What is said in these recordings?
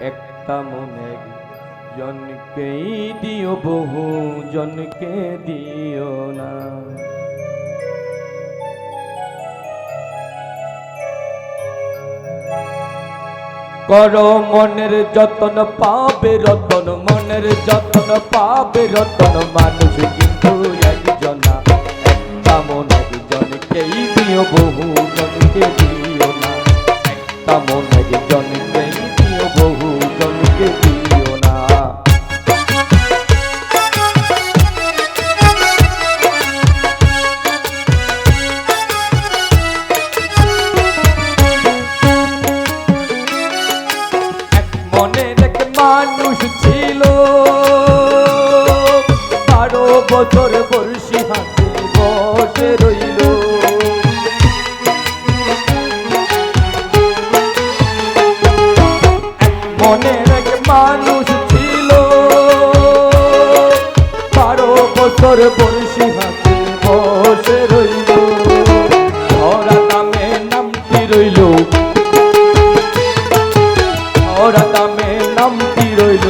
একটা মনে জনকেই দিও, বহু জনকে দিও না। কর মনের যতন, পাবে রতন, মনের যতন, পাবে রতন, মানুষ কিন্তু মানুষ ছিল। বারো বছর বর্ষি হাতে বসে রইল। মনের এক মানুষ ছিল। বারো বছর বর্ষি হাতে বসে রইল। ধরা দামে নামটি রইল। ওরা দামে নামটি রইল।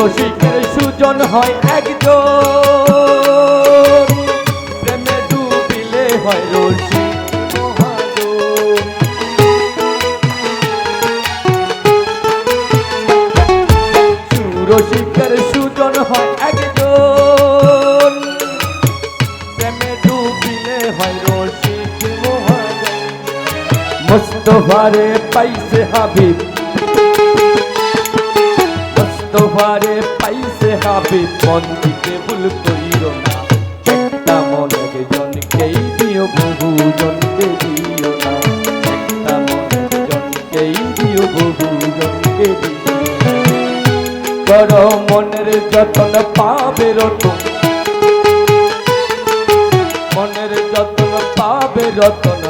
সুরসিকের সুজন হয় একজন। প্রেমে ডুবিলে হয় রসিক হয় একজন। প্রেমে পাইছে হাবিব। মুস্তফারে পাইছে হাবিব মন দিতে ভুল কইর না। একটা মনের জনকেই দিও বহু জনকে দিও না। একটা মনের জনকেই দিও বহু জনকে দিও কর মনের যতন পাবে রতন। মনের যতন পাবে রতন।